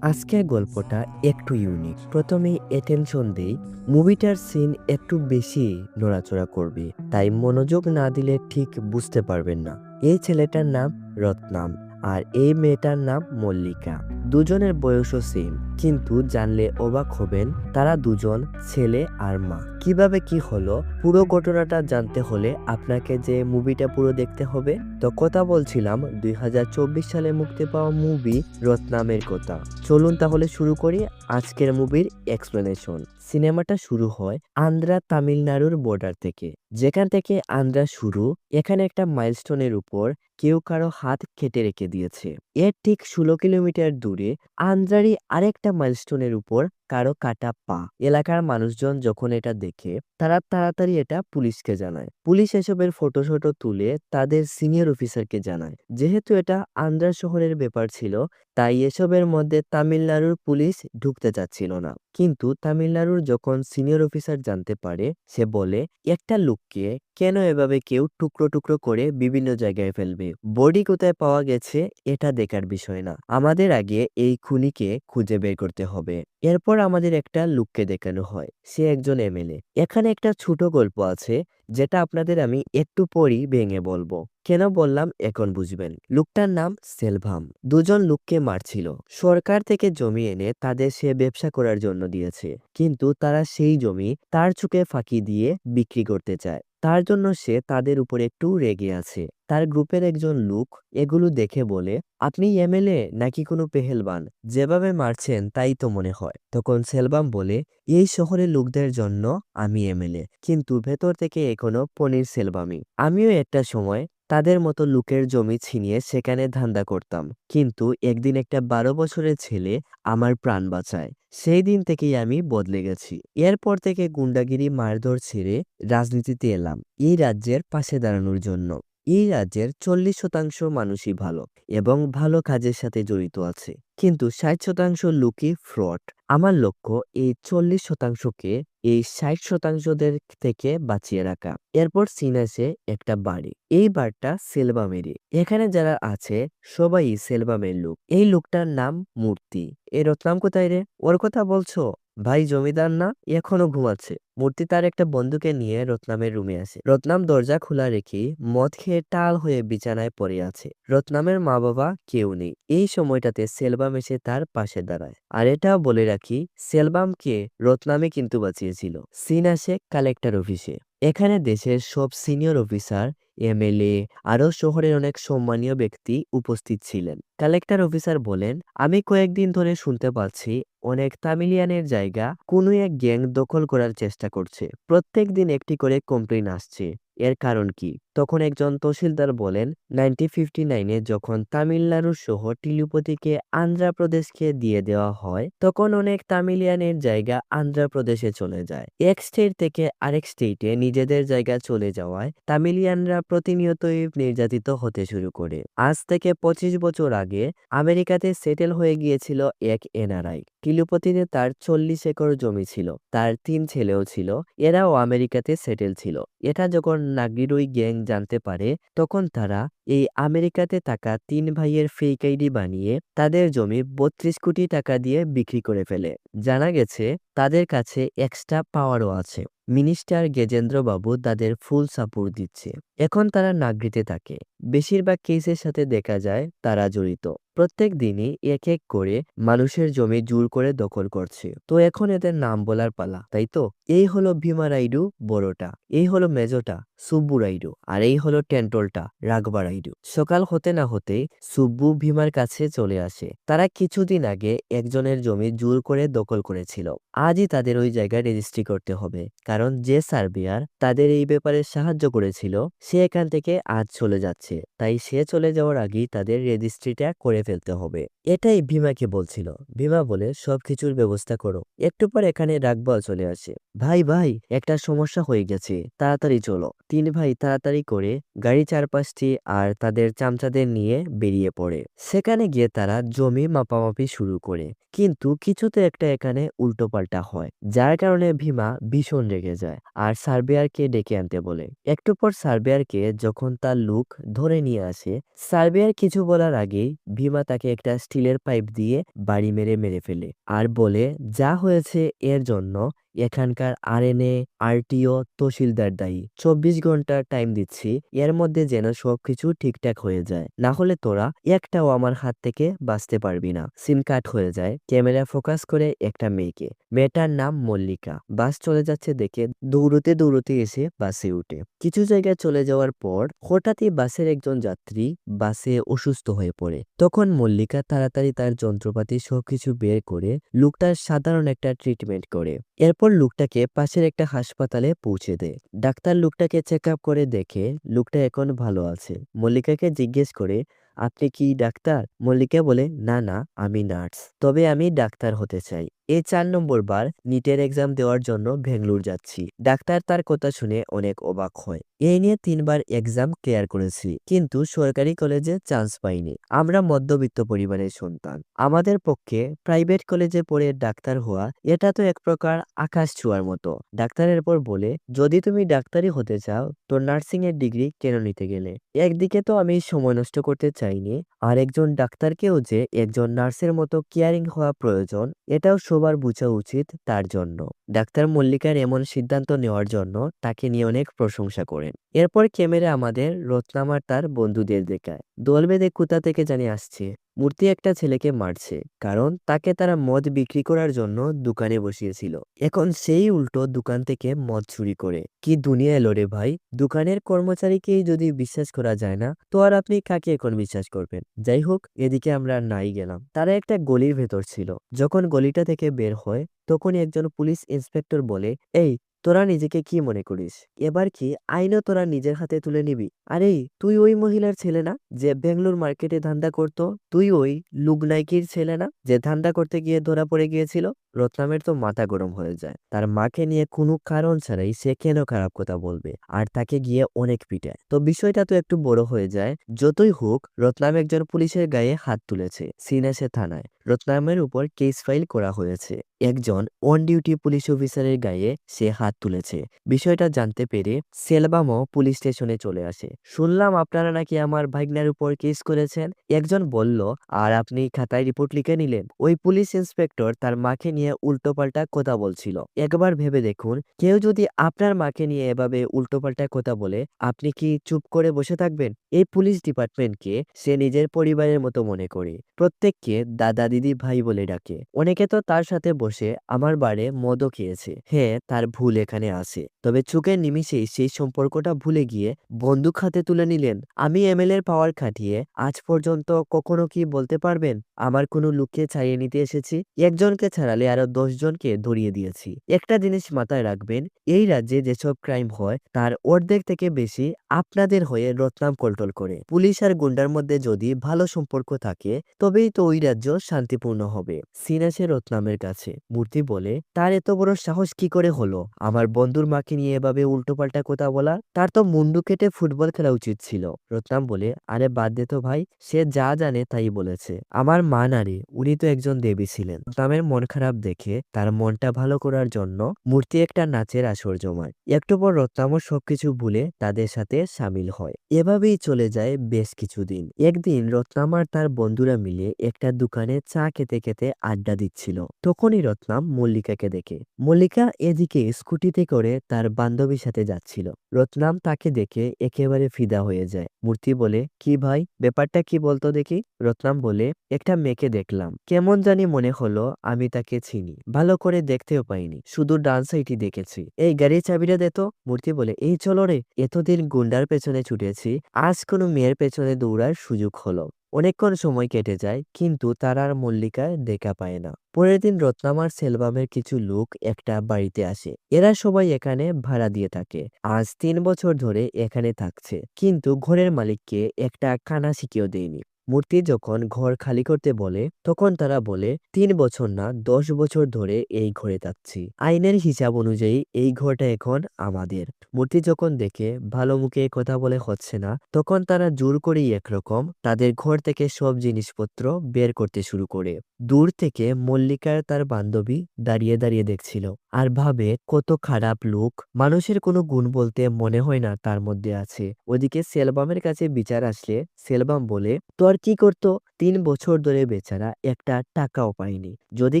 আজকের গল্পটা একটু ইউনিক প্রথমে অ্যাটেনশন দেই মুভিটার সিন একটু বেশি নড়াচড়া করবে, তাই মনোযোগ না দিলে ঠিক বুঝতে পারবেন না। এই ছেলেটার নাম রত্নাম আর এই মেয়েটার নাম মল্লিকা। দুজনের বয়সও সেম কিন্তু জানলে অবাক হবেন, তারা দুজন ছেলে আর মা। কীভাবে কি হলো, পুরো ঘটনাটা জানতে হলে আপনাকে যে মুভিটা পুরো দেখতে হবে, তো কথা বলছিলাম দুই হাজার চব্বিশ সালে মুক্তি পাওয়া মুভি রত্নামের কথা। চলুন তাহলে শুরু করি আজকের মুভির এক্সপ্লেনেশন সিনেমাটা শুরু হয় আন্ধ্রা তামিলনাড়ুর বর্ডার থেকে। যেখান থেকে আন্ধ্রা শুরু, এখানে একটা মাইলস্টোনের উপর কেউ কারও হাত কেটে রেখে দিয়েছে। এর ঠিক ষোলো কিলোমিটার দূরে আন্ধ্রারই আরেকটা মাইলস্টোনের উপর কারও কাটা পা। এলাকার মানুষজন যখন এটা দেখে, তারা তাড়াতাড়ি এটা পুলিশকে জানায়। পুলিশ এসবের ফটো শটো তুলে তাদের সিনিয়র অফিসারকে জানায়। যেহেতু এটা আন্ধ্রা শহরের ব্যাপার ছিল, তাই এসবের মধ্যে তামিলনাড়ুর পুলিশ ঢুকতে চাচ্ছিল না। কিন্তু তামিলনাড়ুর যখন সিনিয়র অফিসার জানতে পারে, সে বলে, একটা লোককে কেন এভাবে কেউ টুকরো টুকরো করে বিভিন্ন জায়গায় ফেলবে? বডি কোথায় পাওয়া গেছে? এটা দেখার বিষয় না। আমাদের আগে এই খুনিকে খুঁজে বের করতে হবে। এরপর আমাদের একটা লোককে দেখানো হয়। সে একজন এমএলএ। এখানে একটা ছোট গল্প আছে, যেটা আপনাদের আমি একটু পরই ভেঙে বলব। কেন বললাম, এখন বুঝবেন। লোকটার নাম সেলভাম। দুজন লোককে মারছিল। সরকার থেকে জমি এনে তাদের সে ব্যবসা করার জন্য দিয়েছে। কিন্তু তারা সেই জমি তার চুকে ফাঁকি দিয়ে বিক্রি করতে চায়। তার জন্য সে তাদের উপর একটু রেগে আছে। তার গ্রুপের একজন লোক এগুলো দেখে বলে, আপনি এমএলএ নাকি কোনো পেহেলবান? যেভাবে মারছেন তাই তো মনে হয়। তখন সেলবাম বলে, এই শহরের লোকদের জন্য আমি এমএলএ কিন্তু ভেতর থেকে এখনও পনির সেলবামি আমিও একটা সময় তাদের মতো লোকের জমি ছিনিয়ে সেখানে ধান্দা করতাম। কিন্তু একদিন একটা বারো বছরের ছেলে আমার প্রাণ বাঁচায়। সেই দিন থেকেই আমি বদলে গেছি। এরপর থেকে গুন্ডাগিরি মারধর ছেড়ে রাজনীতিতে এলাম। এই রাজ্যের পাশে দাঁড়ানোর জন্য। এই রাজ্যের চল্লিশ শতাংশ মানুষই ভালো এবং ভালো কাজের সাথে জড়িত আছে। কিন্তু ষাট শতাংশ লোকই ফ্রড। আমার লক্ষ্য এই চল্লিশ শতাংশকে এই ষাট শতাংশদের থেকে বাঁচিয়ে রাখা। এরপর সিন আছে একটা বাড়ি। এই বাড়িটা সেলবামেরই। এখানে যারা আছে, সবাই সেলবামের লোক। এই লোকটার নাম মূর্তি। এই রত্নাম কোথায় রে? ওর কথা বলছো? ভাই জমিদার না? এখনও ঘুমাচ্ছে। মূর্তি তার একটা বন্ধুকে নিয়ে রত্নামের রুমে আসে। রত্নাম দরজা খোলা রেখে মদ খেয়ে টাল হয়ে বিছানায় পড়ে আছে। রত্নামের মা বাবা কেউ নেই। এই সময়টাতে সেলবাম এসে তার পাশে দাঁড়ায়। আর এটাও বলে রাখি, সেলবামকে রত্নামে কিন্তু বাঁচিয়েছিল। সিন আসে কালেক্টর অফিসে। এখানে দেশের সব সিনিয়র অফিসার, এমএলএ, আরও শহরের অনেক সম্মানীয় ব্যক্তি উপস্থিত ছিলেন। কালেক্টর অফিসার বলেন, আমি কয়েকদিন ধরে শুনতে পাচ্ছি, অনেক তামিলিয়ানের জায়গা, কোনো এক গ্যাং দখল করার চেষ্টা করছে। প্রত্যেক দিন একটি করে কমপ্লেন আসছে। এর কারণ কি? তখন একজন তহসিলদার বলেন, নাইনটিন ফিফটি নাইনে যখন তামিলনাড়ুর শহর টিলুপতিকে আন্ধ্রপ্রদেশকে দিয়ে দেওয়া হয়, তখন অনেক তামিলিয়ানের জায়গা আন্ধ্রপ্রদেশে চলে যায়। এক স্টেট থেকে আরেক স্টেটে নিজেদের জায়গা চলে যাওয়ায় তামিলিয়ানরা প্রতিনিয়তই নির্যাতিত হতে শুরু করে। আজ থেকে পঁচিশ বছর আগে আমেরিকাতে সেটেল হয়ে গিয়েছিল এক এনআরআই। টিলুপতিতে তার চল্লিশ একর জমি ছিল, তার তিন ছেলেও ছিল, এরাও আমেরিকাতে সেটেল ছিল। এটা যখন নাগিরুই গ্যাং জানতে পারে তখন তারা এই আমেরিকাতে থাকা তিন ভাইয়ের ফেক আইডি বানিয়ে তাদের জমি বত্রিশ কোটি টাকা দিয়ে বিক্রি করে ফেলে। জানা গেছে, তাদের কাছে এক্সট্রা পাওয়ারও আছে। মিনিস্টার গেজেন্দ্রবাবু তাদের ফুল সাপোর্ট দিচ্ছে। এখন তারা নাগরিতে থাকে। বেশিরভাগ কেসের সাথে দেখা যায়, তারা জড়িত। প্রত্যেক দিনই এক এক করে মানুষের জমি জোর করে দখল করছে। তো এখন এদের নাম বলার পালা, তাই তো? এই হলো ভীমা রাইডু বড়টা, এই হলো মেজোটা সুব্বু রাইডু আর এই হলো টেন্টলটা রাঘবা রাইডু সকাল হতে না হতেই সুব্বু ভীমার কাছে চলে আসে। তারা কিছুদিন আগে একজনের জমি জোর করে দখল করেছিল। আজই তাদের ওই জায়গায় রেজিস্ট্রি করতে হবে। কারণ যে সার্বিয়ার তাদের এই ব্যাপারে সাহায্য করেছিল, সে এখান থেকে আজ চলে যাচ্ছে। তাই সে চলে যাওয়ার আগেই তাদের রেজিস্ট্রিটা করে ফেলতে হবে। এটাই ভীমাকে বলছিল। ভীমা বলে, সবকিছুর ব্যবস্থা করো। একটু পর এখানে রাগবাল চলে আসে। ভাই ভাই, একটা সমস্যা হয়ে গেছে। তাড়াতাড়ি চলো। তিন ভাই তাড়াতাড়ি করে গাড়ি চারপাশটি আর তাদের চামচাদের নিয়ে বেরিয়ে পড়ে। সেখানে গিয়ে তারা জমি মাপামাপি শুরু করে। কিন্তু কিছুতে একটা এখানে উল্টোপাল্টা হয়, যার কারণে ভীমা ভীষণ রেগে যায় আর সার্বিয়ারকে ডেকে আনতে বলে। একটু পর সার্বিয়ারকে যখন তার লুক ধরে নিয়ে আসে, সার্বিয়ার কিছু বলার আগেই ভীমা তাকে একটা স্টিলের পাইপ দিয়ে বাড়ি মেরে মেরে ফেলে আর বলে, যা হয়েছে এর জন্য এখানকার আরএনএ আরটিও তহসিলদার দায়ী। চব্বিশ ঘণ্টা টাইম দিচ্ছি, এর মধ্যে যেন সবকিছু ঠিকঠাক হয়ে যায়। না হলে তোরা একটাও আমার হাত থেকে বাঁচতে পারবি না। সিম কাট হয়ে যায় ক্যামেরা ফোকাস করে একটা মেয়েকে। মেয়েটার নাম মল্লিকা। বাস চলে যাচ্ছে দেখে দৌড়তে দৌড়তে এসে বাসে উঠে। কিছু জায়গায় চলে যাওয়ার পর হঠাৎই বাসের একজন যাত্রী বাসে অসুস্থ হয়ে পড়ে। তখন মল্লিকা তাড়াতাড়ি তার যন্ত্রপাতি সবকিছু বের করে, লোকটার সাধারণ একটা ট্রিটমেন্ট করে। এরপর লোকটাকে পাশের একটা হাসপাতালে পৌঁছে দেয়। ডাক্তার লোকটাকে চেক আপ করে দেখে লোকটা এখন ভালো আছে। মল্লিকাকে জিজ্ঞেস করে, আপনি কি ডাক্তার? মল্লিকা বলে, না না, আমি নার্স। তবে আমি ডাক্তার হতে চাই। এই চার নম্বর বার নিটের এক্সাম দেওয়ার জন্য বেঙ্গলোর যাচ্ছি। ডাক্তার তার কথা শুনে অনেক অবাক হয়। এই নিয়ে তিনবার এক্সাম ক্লিয়ার করেছি, কিন্তু সরকারি কলেজে চান্স পাইনি। আমরা মধ্যবিত্ত পরিবারের সন্তান। আমাদের পক্ষে প্রাইভেট কলেজে পড়ে ডাক্তার হওয়া, এটা তো এক প্রকার আকাশ ছোঁয়ার মতো। ডাক্তারের পর বলে, যদি তুমি ডাক্তারি হতে চাও, তো নার্সিং এর ডিগ্রি কেন নিতে গেলে? একদিকে তো আমি সময় নষ্ট করতে চাইনি আর একজন ডাক্তারকেও যে একজন নার্সের মতো কেয়ারিং হওয়া প্রয়োজন, এটাও সবার বোঝা উচিত তার জন্য। ডাক্তার মল্লিকার এমন সিদ্ধান্ত নেওয়ার জন্য তাকে নিয়ে অনেক প্রশংসা করেন। এরপর ক্যামেরা আমাদের রত্নামার তার বন্ধুদের দেখায়। দল বেঁধে কোথা থেকে জানিয়ে আসছে। মূর্তি একটা ছেলেকে মারছে, কারণ তাকে তারা মদ বিক্রি করার জন্য দোকানে বসিয়েছিল। এখন সেই উল্টো দোকান থেকে মদ চুরি করে। কি দুনিয়া এলো রে ভাই? দোকানের কর্মচারীকেই যদি বিশ্বাস করা যায় না, তো আর আপনি কাকে এখন বিশ্বাস করবেন? যাই হোক, এদিকে আমরা নাই গেলাম। তারা একটা গলির ভেতর ছিল। যখন গলিটা থেকে বের হয়, তখনই একজন পুলিশ ইন্সপেক্টর বলে, এই তোরা নিজেকে কি মনে করিস? এবার কি আইনও তোরা নিজের হাতে তুলে নিবি? আরে, তুই ওই মহিলার ছেলে না যে বেঙ্গলোর মার্কেটে ধান্দা করত? তুই ওই লুগনাইকির ছেলে না যে ধান্দা করতে গিয়ে ধরা পড়ে গিয়েছিল? রত্নামের তো মাথা গরম হয়ে যায়। তার মাকে নিয়ে কোনো কারণ ছাড়াই সে কেন খারাপ কথা বলবে? আর তাকে গিয়ে অনেক পিটায়। তো বিষয়টা তো একটু বড় হয়ে যায়। যতই হোক রত্নাম একজন পুলিশের গায়ে হাত তুলেছে, সিনেসে থানায়। রত্নামের উপর কেস ফাইল করা হয়েছে। একজন অন ডিউটি পুলিশ অফিসারের গায়ে সে হাত তুলেছে। বিষয়টা জানতে পেরে সেলবামও পুলিশ স্টেশনে চলে আসে। শুনলাম আপনারা নাকি আমার ভাগ্নের উপর কেস করেছেন? একজন বলল, আর আপনি খাতায় রিপোর্ট লিখে নিলেন। ওই পুলিশ ইন্সপেক্টর তার মাকে নিয়ে উল্টোপাল্টা কথা বলছিল। একবার ভেবে দেখুন, কেউ যদি আপনার মাকে নিয়ে এভাবে উল্টোপাল্টা কথা বলে, আপনি কি চুপ করে বসে থাকবেন? এই পুলিশ ডিপার্টমেন্টকে সে নিজের পরিবারের মতো মনে করে। প্রত্যেককে দাদা, দিদি, ভাই বলে ডাকে। অনেকে তো তার সাথে বসে আমার বারে মদও খেয়েছে। হ্যাঁ তার ভুল এখানে আছে। তবে চোখের নিমিষেই সেই সম্পর্কটা ভুলে গিয়ে বন্দুক হাতে তুলে নিলেন। আমি এমএলএ এর পাওয়ার খাটিয়ে আজ পর্যন্ত কখনো কি বলতে পারবেন? আমার কোনো লোককে ছাড়িয়ে নিতে এসেছি? একজনকে ছাড়ালে আরও দশ জনকে ধরিয়ে দিয়েছি। একটা জিনিস মাথায় রাখবেন, এই রাজ্যে যেসব ক্রাইম হয়, তার অর্ধেক থেকে বেশি আপনাদের হয়ে রত্নাম কন্ট্রোল করে। পুলিশ আর গুন্ডার মধ্যে যদি ভালো সম্পর্ক থাকে, তবেই তো ওই রাজ্য শান্তিপূর্ণ হবে। সিন আসে রত্নামের কাছে। মূর্তি বলে, তার এত বড় সাহস কি করে হলো? আমার বন্ধুর মাকে নিয়ে এভাবে উল্টোপাল্টা কথা বলা? তার তো মুন্ডু কেটে ফুটবল খেলা উচিত ছিল। রত্নাম বলে, আরে বাদ দে তো ভাই, সে যা জানে তাই বলেছে। আমার মা নারী, উনি তো একজন দেবী ছিলেন। রত্নামের মন খারাপ দেখে তার মনটা ভালো করার জন্য মূর্তি একটা নাচের আসর জমায়। একটু পর রত্নামও সবকিছু ভুলে তাদের সাথে সামিল হয়। এভাবেই চলে যায় বেশ কিছুদিন। একদিন রত্নাম আর তার বন্ধুরা মিলে একটা দোকানে চা খেতে খেতে আড্ডা দিচ্ছিল। তখনই রত্নাম মল্লিকাকে দেখে। মল্লিকা এদিকে স্কুটিতে করে তার বান্ধবীর সাথে যাচ্ছিল। রত্নাম তাকে দেখে একেবারে ফিদা হয়ে যায়। মূর্তি বলে, কি ভাই, ব্যাপারটা কি বলতো দেখি? রত্নাম বলে, একটা মেয়েকে দেখলাম। কেমন জানি মনে হলো আমি তাকে চিনি। ভালো করে দেখতেও পাইনি। শুধু ডান সাইডই দেখেছি। এই গাড়ির চাবিটা দে তো। মূর্তি বলে, এই চলো রে। এতদিন গুন্ডার পেছনে ছুটেছি। আজ কোনো মেয়ের পেছনে দৌড়ার সুযোগ হলো। অনেকক্ষণ সময় কেটে যায়, কিন্তু তার আর মল্লিকা দেখা পায় না। পরের দিন রত্নামার সেলবামের কিছু লোক একটা বাড়িতে আসে। এরা সবাই এখানে ভাড়া দিয়ে থাকে। আজ তিন বছর ধরে এখানে থাকছে, কিন্তু ঘরের মালিককে একটা কানা শিখিয়েও দেয়নি। মূর্তি যখন ঘর খালি করতে বলে, তখন তারা বলে, তিন বছর না, দশ বছর ধরে এই ঘরে থাকছি। আইনের হিসাব অনুযায়ী এই ঘরটা এখন আমাদের। মূর্তি যখন দেখে ভালো মুখে কথা বলে হচ্ছে না, তখন তারা জোর করেই একরকম তাদের ঘর থেকে সব জিনিসপত্র বের করতে শুরু করে। দূর থেকে মল্লিকার তার বান্ধবী দাঁড়িয়ে দাঁড়িয়ে দেখছিল আর ভাবে, কত খারাপ লোক। মানুষের কোনো গুণ বলতে মনে হয় না তার মধ্যে আছে। ওদিকে সেলবামের কাছে বিচার আসলে সেলবাম বলে তো আর কি করত? তিন বছর ধরে বেচারা একটা টাকাও পায়নি। যদি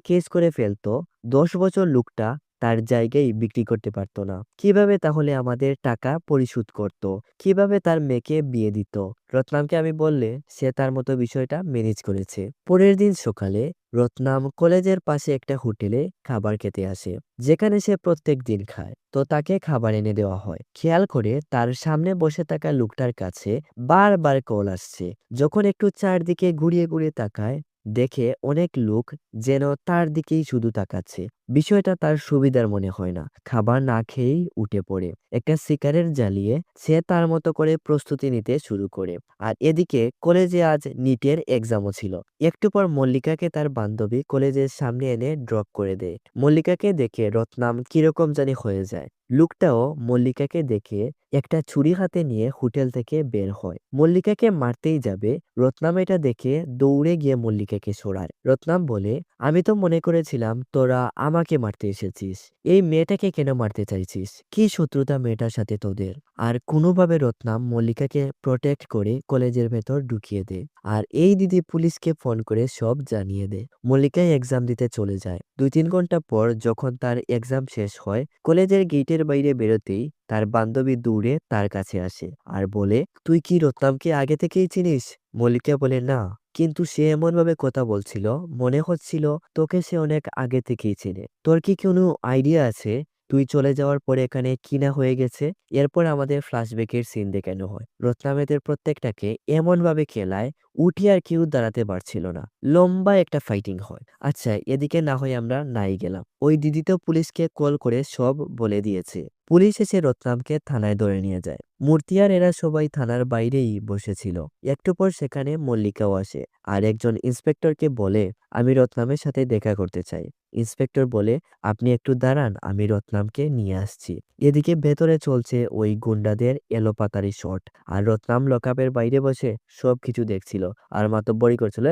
কেস করে ফেলতো, দশ বছর লোকটা তার জায়গায় বিক্রি করতে পারতো না। কীভাবে তাহলে আমাদের টাকা পরিশোধ করত? কীভাবে তার মেয়েকে বিয়ে দিত? রত্নামকে আমি বললে সে তার মতো বিষয়টা ম্যানেজ করেছে। পরের দিন সকালে রত্নাম কলেজের পাশে একটা হোটেলে খাবার খেতে আসে। যেখানে সে প্রত্যেক দিন খায়। তো তাকে খাবার এনে দেওয়া হয়। খেয়াল করে তার সামনে বসে থাকা লোকটার কাছে বারবার কল আসছে। যখন একটু চারদিকে ঘুরিয়ে ঘুরিয়ে তাকায়, দেখে অনেক লোক যেন তার দিকেই শুধু তাকাচ্ছে। বিষয়টা তার সুবিধার মনে হয় না। খাবার না খেয়েই উঠে পড়ে। একটা সিগারেট জ্বালিয়ে সে তার মতো করে প্রস্তুতি নিতে শুরু করে। আর এদিকে কলেজে আজ নিটের এক্সামও ছিল। একটু পর মল্লিকাকে তার বান্ধবী কলেজের সামনে এনে ড্রপ করে দেয়। মল্লিকাকে দেখে রত্নাম কীরকম জানি হয়ে যায়। লোকটাও মল্লিকাকে দেখে একটা ছুরি হাতে নিয়ে হোটেল থেকে বের হয়। মল্লিকাকে মারতেই যাবে। রত্নাম এটা দেখে দৌড়ে গিয়ে মল্লিকাকে সরায়। রত্নাম বলে, আমি তো মনে করেছিলাম তোরা আমাকে মারতে এসেছিস? এই মেয়েটাকে কেন মারতে চাইছিস? কি শত্রুতা মেয়েটার সাথে তোদের? আর কোনোভাবে রত্নাম মল্লিকাকে প্রোটেক্ট করে কলেজের ভেতর ঢুকিয়ে দে। আর এই দিদি পুলিশকে ফোন করে সব জানিয়ে দে। মল্লিকা এক্সাম দিতে চলে যায়। দুই তিন ঘণ্টা পর যখন তার এক্সাম শেষ হয়, কলেজের গেটের বাইরে বেরোতেই তার বান্ধবী দৌড়ে তার কাছে আসে। আর বলে, তুই কি রত্নামকে আগে থেকেই চিনিস? মল্লিকা বলে না, কিন্তু সে এমনভাবে কথা বলছিল, মনে হচ্ছিল তোকে সে অনেক আগে থেকেই চেনে। তোর কি কোনো আইডিয়া আছে? তুই চলে যাওয়ার পরে এখানে কিনা হয়ে গেছে? এরপর আমাদের ফ্ল্যাশব্যাকের সিন দেখানো হয়। রত্নামেদের প্রত্যেকটাকে এমনভাবে খেলায় উঠি আর কেউ দাঁড়াতে পারছিল না। লম্বা একটা ফাইটিং হয়। আচ্ছা এদিকে না হয় আমরা নাই গেলাম। ওই দিদি তো পুলিশকে কল করে সব বলে দিয়েছে। পুলিশ এসে রত্নামকে থানায় ধরে নিয়ে যায়। মূর্তি আর এরা সবাই থানার বাইরেই বসেছিল। একটু পর সেখানে মল্লিকাও আসে। আর একজন ইন্সপেক্টরকে বলে, আমি রত্নামের সাথে দেখা করতে চাই। ইন্সপেক্টর বলে, আপনি একটু দাঁড়ান, আমি রত্নামকে নিয়ে আসছি। এদিকে ভেতরে চলছে ওই গুন্ডাদের এলোপাতারি শট আর রত্নাম লকআপের বাইরে বসে সবকিছু দেখছিল। আর মাতব্বরি করছিল।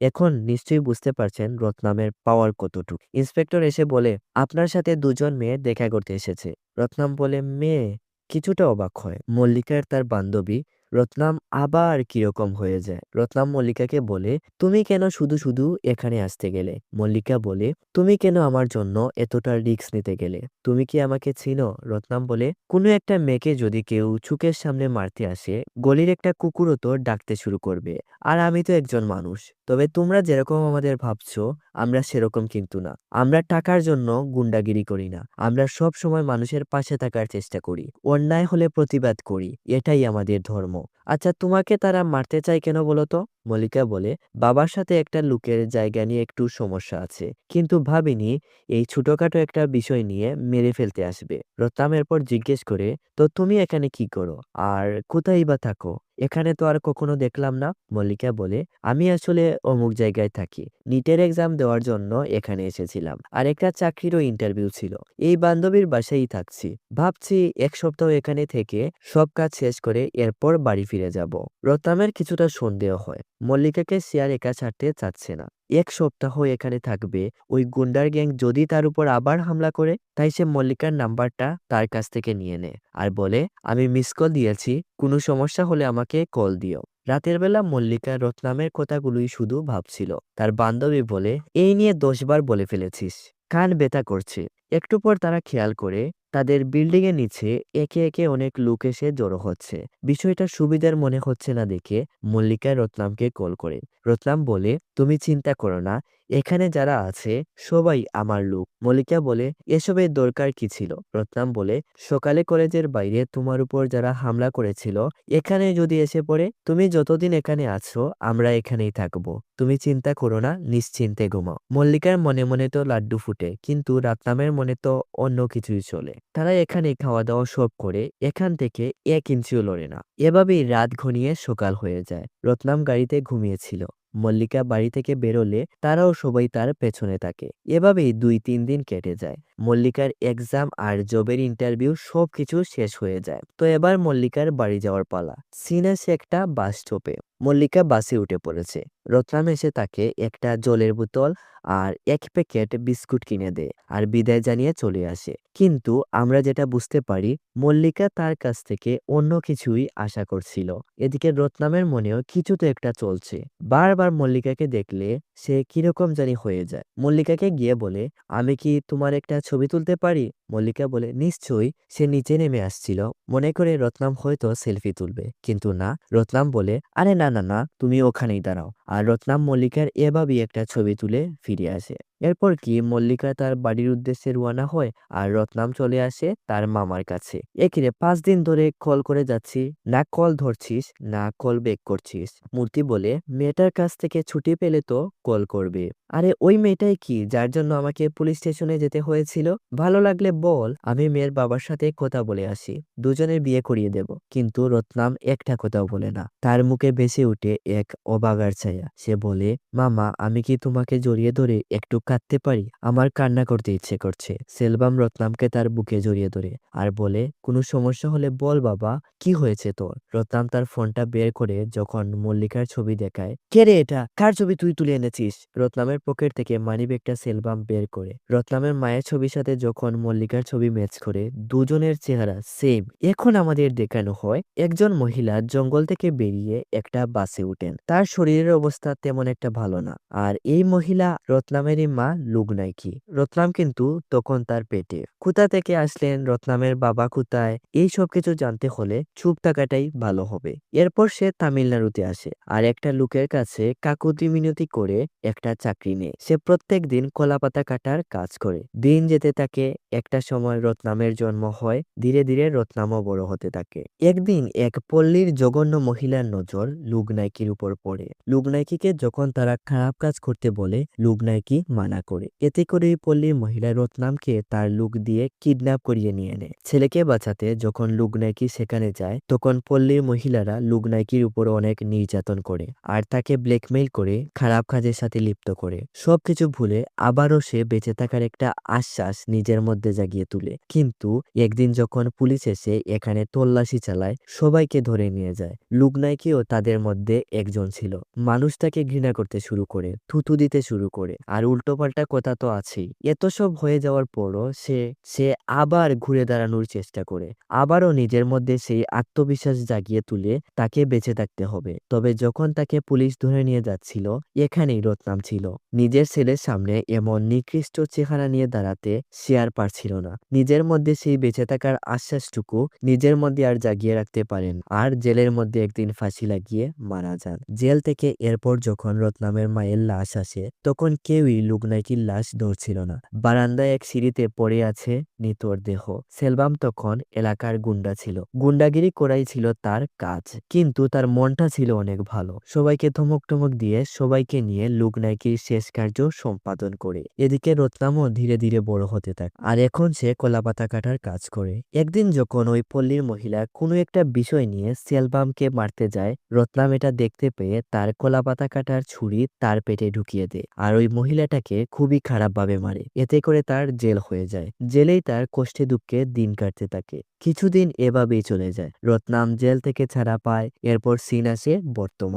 এখন নিশ্চয়ই বুঝতে পারছেন রত্নামের পাওয়ার কতটুকু। ইন্সপেক্টর এসে বলে, আপনার সাথে দুজন মেয়ে দেখা করতে এসেছে। রত্নাম বলে, মেয়ে? কিছুটা অবাক হয়। মল্লিকার তার বান্ধবী রত্নাম আবার কীরকম হয়ে যায়? রত্নাম মল্লিকাকে বলে, তুমি কেন শুধু শুধু এখানে আসতে গেলে? মল্লিকা বলে, তুমি কেন আমার জন্য এতটা রিস্ক নিতে গেলে? তুমি কি আমাকে চিনো? রত্নাম বলে, কোনো একটা মেয়েকে যদি কেউ চুকের সামনে মারতে আসে, গলির একটা কুকুরও তো ডাকতে শুরু করবে। আর আমি তো একজন মানুষ। তবে তোমরা যেরকম আমাদের ভাবছ, আমরা সেরকম কিন্তু না। আমরা টাকার জন্য গুন্ডাগিরি করি না। আমরা সব সময় মানুষের পাশে থাকার চেষ্টা করি। অন্যায় হলে প্রতিবাদ করি। এটাই আমাদের ধর্ম। আচ্ছা তোমাকে তারা মারতে চায় কেন বলো তো? মল্লিকা বলে, বাবার সাথে একটা লুকের জায়গা নিয়ে একটু সমস্যা আছে। কিন্তু ভাবিনি, এই ছোটখাটো একটা বিষয় নিয়ে মেরে ফেলতে আসবে। রত্তাম এরপর জিজ্ঞেস করে, তো তুমি এখানে কি করো? আর কোথায় বা থাকো? এখানে তো আর কখনো দেখলাম না, মল্লিকা বলে। আমি আসলে অমুক জায়গায় থাকি। নিটের এক্সাম দেওয়ার জন্য এখানে এসেছিলাম। আর একটা চাকরিরও ইন্টারভিউ ছিল। এই বান্ধবীর বাসায় থাকছি। ভাবছি এক সপ্তাহ এখানে থেকে সব কাজ শেষ করে এরপর বাড়ি ফিরে যাব। রতামের কিছুটা সন্দেহ হয়। মল্লিকাকে শেয়ার একা ছাড়তে চাচ্ছে না। এক সপ্তাহ এখানে থাকবে। ওই গুন্ডার গ্যাং যদি তার উপর আবার হামলা করে, তাই সে মল্লিকার নাম্বারটা তার কাছ থেকে নিয়ে নেয়। আর বলে, আমি মিস কল দিয়েছি, কোনো সমস্যা হলে আমাকে কল দিও। রাতের বেলা মল্লিকা রত্নামের কথাগুলোই শুধু ভাবছিল। তার বান্ধবী বলে, এই নিয়ে দশবার বলে ফেলেছিস। কান বেতা করছে। একটু পর তারা খেয়াল করে তাদের বিল্ডিং এর নিচে একে একে অনেক লোক এসে জড়ো হচ্ছে। বিষয়টা সুবিধার মনে হচ্ছে না দেখে মল্লিকা রতলামকে কল করে। রতলাম বলে, তুমি চিন্তা করো না এখানে যারা আছে, সবাই আমার লোক। মল্লিকা বলে, এসবের দরকার কি ছিল? রত্নাম বলে, সকালে কলেজের বাইরে তোমার উপর যারা হামলা করেছিল, এখানে যদি এসে পড়ে, তুমি যতদিন এখানে আছো, আমরা এখানেই থাকব। তুমি চিন্তা করো না, নিশ্চিন্তে ঘুমাও। মল্লিকার মনে মনে তো লাড্ডু ফুটে, কিন্তু রাতনামের মনে তো অন্য কিছুই চলে। তারা এখানে খাওয়া দাওয়া সব করে, এখান থেকে এক ইঞ্চিও লড়ে না। এভাবেই রাত ঘনিয়ে সকাল হয়ে যায়। রত্নাম গাড়িতে ঘুমিয়েছিল। মল্লিকা বাড়ি থেকে বেরোলে তারাও সবাই তার পেছনে থাকে। এভাবেই দুই তিন দিন কেটে যায়। মল্লিকার এক্সাম আর জবের ইন্টারভিউ সবকিছু শেষ হয়ে যায়। তো এবার মল্লিকার বাড়ি যাওয়ার পালা। সিনাস একটা বাস স্টপে মল্লিকা বাসে উঠে পড়েছে। রত্নাম এসে তাকে একটা জলের বোতল আর এক প্যাকেট বিস্কুট কিনে দেয় আর বিদায় জানিয়ে চলে আসে। কিন্তু আমরা যেটা বুঝতে পারি, মল্লিকা তার কাছ থেকে অন্য কিছুই আশা করছিল। এদিকে রত্নামের মনেও কিছু তো একটা চলছে। বারবার মল্লিকাকে দেখলে সে কীরকম জানি হয়ে যায়। মল্লিকাকে গিয়ে বলে, আমি কি তোমার একটা ছবি তুলতে পারি? মল্লিকা বলে, নিশ্চয়ই। সে নিচে নেমে আসছিল। মনে করে রত্নাম হয়তো সেলফি তুলবে। কিন্তু না, রত্নাম বলে, আরে না না না তুমি ওখানেই দাঁড়াও। আর রত্নাম মল্লিকার এভাবেই একটা ছবি তুলে ফিরে আসে। এরপর কি? মল্লিকা তার বাড়ির উদ্দেশ্যে রওনা হয় আর রত্নাম চলে আসে তার মামার কাছে। একিরে পাঁচ দিন ধরে কল করে যাচ্ছি, না কল ধরছিস, না কল বেক করছিস। মূর্তি বলে, মেয়েটার কাছ থেকে ছুটি পেলে তো কল করবে। আরে, ওই মেয়েটাই কি যার জন্য আমাকে পুলিশ স্টেশনে যেতে হয়েছিল? ভালো লাগলে বল, আমি মেয়ের বাবার সাথে কথা বলে আসি, দুজনের বিয়ে করিয়ে দেব। কিন্তু রত্নাম একটা কথাও বলে না। তার মুখে ভেসে উঠে এক অবাগার ছায়া। সে বলে, মামা, আমি কি তোমাকে জড়িয়ে ধরে একটু কাঁদতে পারি, আমার কান্না করতে ইচ্ছে করছে। সেলবাম রত্নামকে তার বুকে জড়িয়ে ধরে আর বলে, কোনো সমস্যা হলে বল বাবা, কি হয়েছে তোর? রত্নাম তার ফোনটা বের করে যখন মল্লিকার ছবি দেখায়, কে রে এটা? কার ছবি তুই তুলে এনেছিস? রত্নামের পকেট থেকে মানিব্যাগটা সেলবাম বের করে। রত্নামের মায়ের ছবির সাথে যখন মল্লিকার ছবি ম্যাচ করে, দুজনের চেহারা সেম। এখন আমাদের দেখানো হয়, একজন মহিলা জঙ্গল থেকে বেরিয়ে একটা বাসে উঠেন। তার শরীরের অবস্থা তেমন একটা ভালো না। আর এই মহিলা রত্নামেরই মা লুগনাইকি রত্নাম কিন্তু তখন তার পেটে। কোথা থেকে আসলেন, রত্নামের বাবা কোথায় এই সব কিছু জানতে হলে চুপ থাকাটাই ভালো হবে। এরপর সে তামিলনাড়ুতে আসে আর একটা লোকের কাছে কাকুতি মিনতি করে একটা চাকরি নেয়। সে প্রত্যেক দিন কলাপাতা কাটার কাজ করে। দিন যেতে থাকে, একটা সময় রত্নামের জন্ম হয়, ধীরে ধীরে রত্নামও বড় হতে থাকে। একদিন এক পল্লীর জঘন্য মহিলার নজর লুগনাইকির উপর পড়ে। লুগনাইকিকে যখন তারা খারাপ কাজ করতে বলে লুগনাইকি মানা করে। এতে করে পল্লীর মহিলা রত্নামকে তার লুক দিয়ে কিডন্যাপ করিয়ে নিয়ে নেয়। ছেলেকে বাঁচাতে যখন লুগনাইকি সেখানে যায়, তখন পল্লীর মহিলারা লুগনাইকির উপর অনেক নির্যাতন করে আর তাকে ব্ল্যাকমেইল করে খারাপ কাজের সাথে লিপ্ত করে। সবকিছু ভুলে আবারও সে বেঁচে থাকার একটা আশ্বাস নিজের মধ্যে জাগিয়ে তুলে। কিন্তু একদিন যখন পুলিশ এসে এখানে তল্লাশি চালায়, সবাইকে ধরে নিয়ে যায়। লুগনাইকিও তাদের মধ্যে একজন ছিল। মানুষ তাকে ঘৃণা করতে শুরু করে, থুতু দিতে শুরু করে আর উল্টোপাল্টা কথা তো আছেই। এত সব হয়ে যাওয়ার পরও সে সে আবার ঘুরে দাঁড়ানোর চেষ্টা করে। আবারও নিজের মধ্যে সেই আত্মবিশ্বাস জাগিয়ে তুলে তাকে বেঁচে থাকতে হবে। তবে যখন তাকে পুলিশ ধরে নিয়ে যাচ্ছিল, এখানেই রত্নাম ছিল। নিজের ছেলের সামনে এমন নিকৃষ্ট চেহারা নিয়ে দাঁড়াতে সে আর পারছিল না। নিজের মধ্যে সেই বেঁচে থাকার আশ্বাসটুকু নিজের মধ্যে আর জাগিয়ে রাখতে পারেন। আর জেলের মধ্যে একদিন ফাঁসি লাগিয়ে মারা যান। জেল থেকে এরপর যখন রত্নামের মায়ের লাশ আসে, তখন কেউই লুগনাইকির লাশ ধরছিল না? বারান্দায় এক সিঁড়িতে পড়ে আছে নিতর দেহ। সেলবাম তখন এলাকার গুন্ডা ছিল। গুন্ডাগিরি করাই ছিল তার কাজ। কিন্তু তার মনটা ছিল অনেক ভালো। সবাইকে ধমক টমক দিয়ে সবাইকে নিয়ে লুগনাইকির শেষ কার্য সম্পাদন করে। এদিকে রত্নামও ধীরে ধীরে বড় হতে থাকে। আর এখন সে কলাপাতা কাটার কাজ করে। একদিন যখন ওই পল্লীর মহিলা কোনো একটা বিষয় নিয়ে সেলবামকে মারতে যায়, রত্নাম এটা দেখতে পেয়ে তার কলাপাতা কাটার ছুরি তার পেটে ঢুকিয়ে দেয়। আর ওই মহিলাটাকে খুবই খারাপভাবে মারে। এতে করে তার জেল হয়ে যায়। জেলেই তার কষ্টে দুঃখে দিন কাটতে থাকে। কিছুদিন এভাবেই চলে যায়। রত্নাম জেল থেকে ছাড়া পায়। এরপর সিন আসে বর্তমান।